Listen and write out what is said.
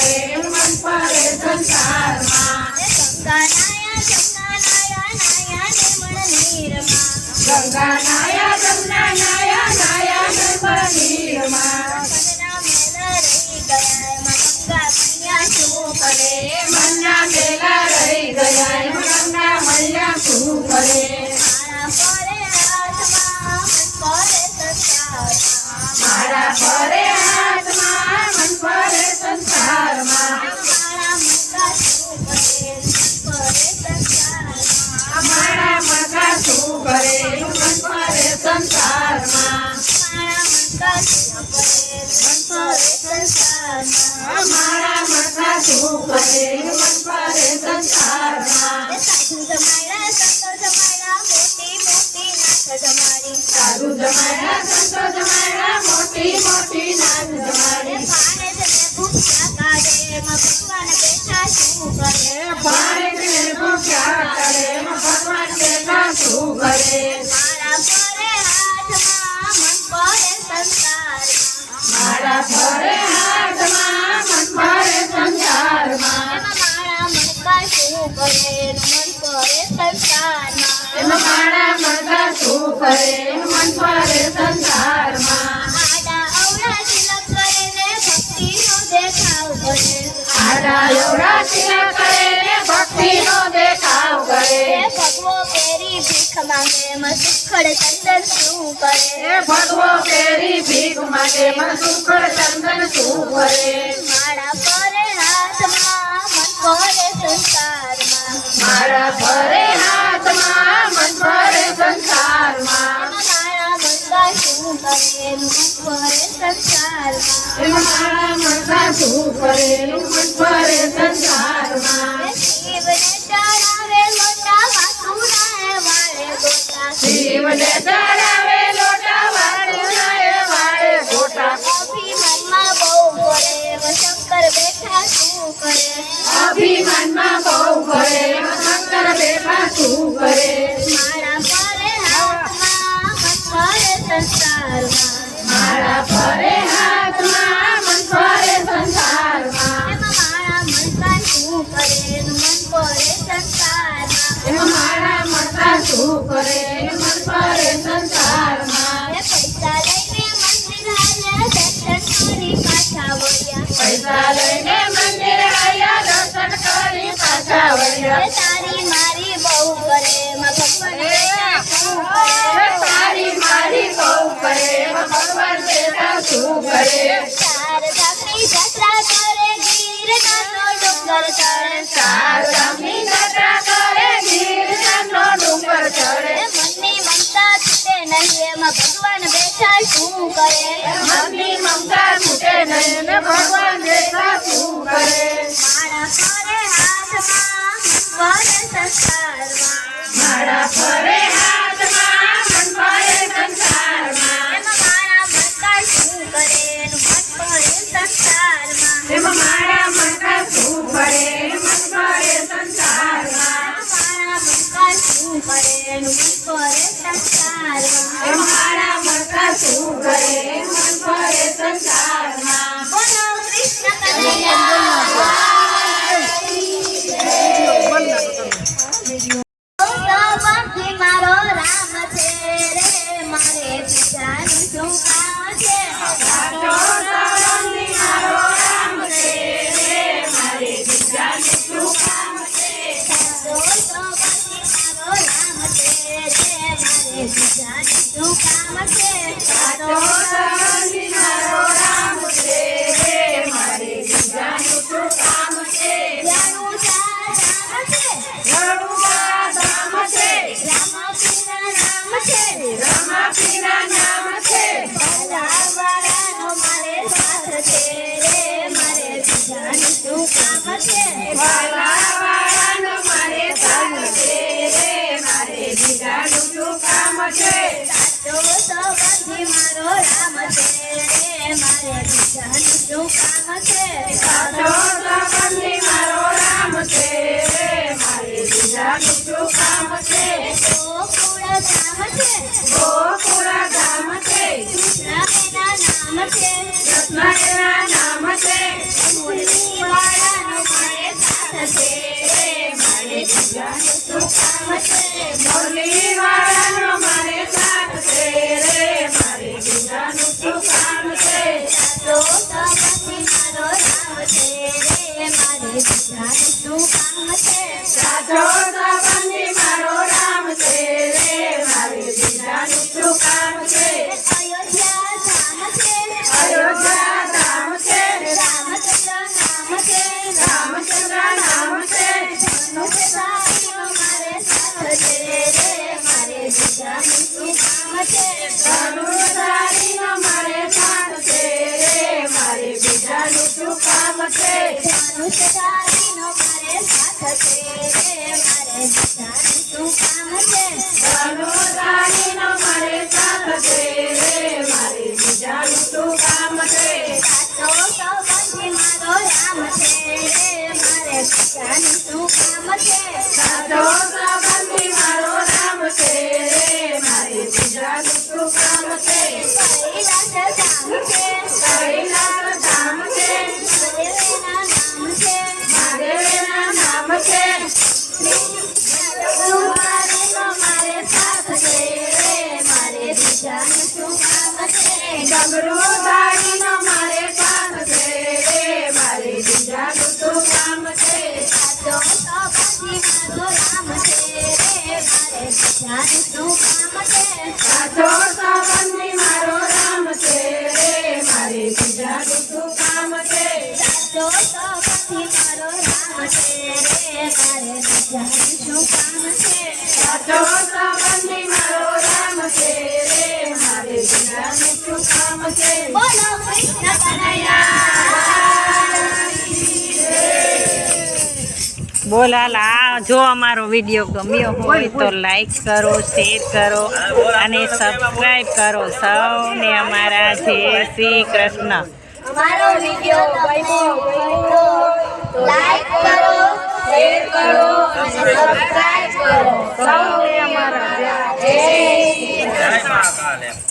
કરે મન ફરે સંસારમાં ગંગા નાયા જમના પાણી ને ભૂખ્યા કરે? એમાં ભગવાન બેઠા શું કરે? મારા ફરે મન શું કરે? એવડા તિલક કરે ને ભક્તિનો દેખાવ કરે. ભગવો પેરી ભીખ માંગે મસુખડ ચંદન શું કરે? ભગવો પેરી ભીખ માટે મન સુખડ ચંદન શું કરે? મારા પરે હાથમાં મન પરે સંસારમાં. મારા ફરે હાથમાં મન ફરે સંસારમાં. મારા મનકા શું કરે? મન પરે સંસારમાં. મારા મકા શું કરે? મન ફરે સંસારમાં. શિવને ચડાવે લોટા વાસુરાએ વાળે ગોટા. શિવને ચડાવે લોટા વાળુનાએ વાળે ગોટા. અભિમાનમાં બહુ કરે શંકર બેઠા શું કરે? અભિમાનમાં બહુ કરે શંકર બેઠા શું કરે? તારી મારી બહુ કરે માં ભગવાન બેઠા તારી મારી બહુ કરે ભગવાન શું કરે? ચાર ધામની જાત્રા કરે ગીરનારનો ડુંગર ચડે. ચાર ગામની જાત્રા કરે ગીરનારનો ડુંગર ચડે. મનની મમતા છૂટે નહીં એમાં ભગવાન બેઠા શું કરે? મનની મમતા છૂટે નહીં ભગવાન બેટા સંસારમાં એમાં મારા નામ છે મુરલી વાળાનો મારે સાથ છે મારે બીજાનું છે? મુરલી વાળાનો મારે મારો રામ કામ છે સાચો કામ બીજાનું શું મારો રામ છે, મારે બીજા શું કામ છે સાચો સંબંધી મારો રામ છે મારે શું કામ છે સાચો સંબંધી મારો રામ છે મારે બીજા શું કામ છે? બોલ હાલ આ જો અમારો વીડિયો ગમ્યો હોય તો લાઈક કરો શેર કરો અને સબસ્ક્રાઈબ કરો. સૌને અમારા જય શ્રી કૃષ્ણ. અમારો વિડિયો ગમ્યો હોય તો લાઈક કરો શેર કરો અને સબસ્ક્રાઇબ કરો. સૌને અમારા જય જય શ્રી કૃષ્ણ.